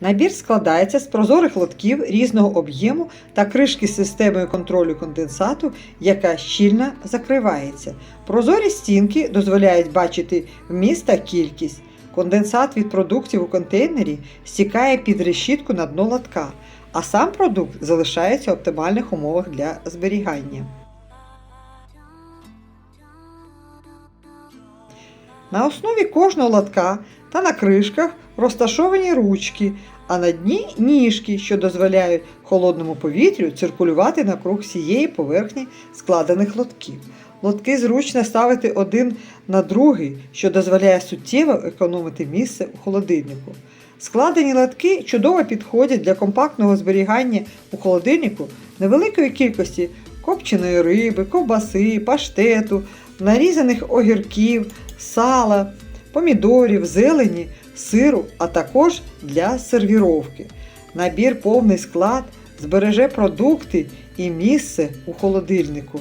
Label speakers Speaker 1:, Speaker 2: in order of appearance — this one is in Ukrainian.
Speaker 1: Набір складається з прозорих лотків різного об'єму та кришки з системою контролю конденсату, яка щільно закривається. Прозорі стінки дозволяють бачити вміст та кількість. Конденсат від продуктів у контейнері стікає під решітку на дно лотка, а сам продукт залишається в оптимальних умовах для зберігання. На основі кожного лотка та на кришках розташовані ручки, а на дні ніжки, що дозволяють холодному повітрю циркулювати навкруг всієї поверхні складених лотків. Лотки зручно ставити один на другий, що дозволяє суттєво економити місце у холодильнику. Складені лотки чудово підходять для компактного зберігання у холодильнику невеликої кількості копченої риби, ковбаси, паштету, нарізаних огірків, сала, помідорів, зелені, сиру, а також для сервіровки. Набір повний склад збереже продукти і місце у холодильнику.